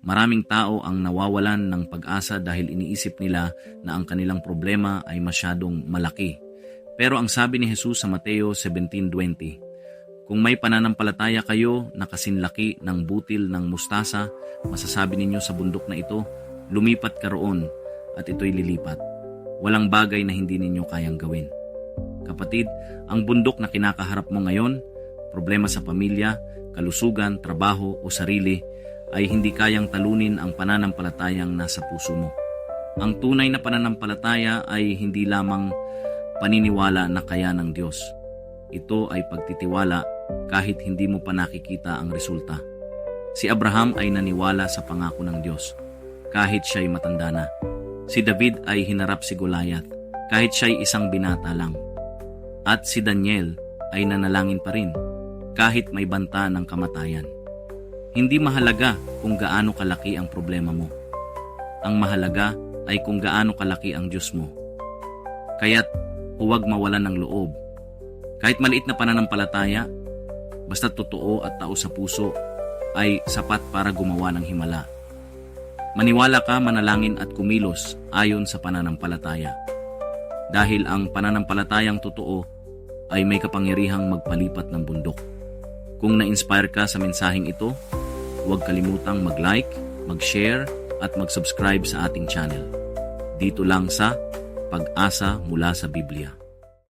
Maraming tao ang nawawalan ng pag-asa dahil iniisip nila na ang kanilang problema ay masyadong malaki. Pero ang sabi ni Jesus sa Mateo 17.20, Kung may pananampalataya kayo na kasinlaki ng butil ng mustasa, masasabi ninyo sa bundok na ito, lumipat ka roon at ito'y lilipat. Walang bagay na hindi ninyo kayang gawin. Kapatid, ang bundok na kinakaharap mo ngayon, problema sa pamilya, kalusugan, trabaho o sarili, ay hindi kayang talunin ang pananampalatayang nasa puso mo. Ang tunay na pananampalataya ay hindi lamang paniniwala na kaya ng Diyos. Ito ay pagtitiwala kahit hindi mo pa nakikita ang resulta. Si Abraham ay naniwala sa pangako ng Diyos kahit siya'y matanda na. Si David ay hinarap si Goliath kahit siya'y isang binata lang. At si Daniel ay nanalangin pa rin kahit may banta ng kamatayan. Hindi mahalaga kung gaano kalaki ang problema mo. Ang mahalaga ay kung gaano kalaki ang Diyos mo. Kaya't huwag mawalan ng loob. Kahit maliit na pananampalataya, basta totoo at tao sa puso, ay sapat para gumawa ng himala. Maniwala ka, manalangin at kumilos ayon sa pananampalataya. Dahil ang pananampalatayang totoo ay may kapangyarihang magpalipat ng bundok. Kung na-inspire ka sa mensaheng ito, huwag kalimutang mag-like, mag-share at mag-subscribe sa ating channel. Dito lang sa Pag-asa mula sa Biblia.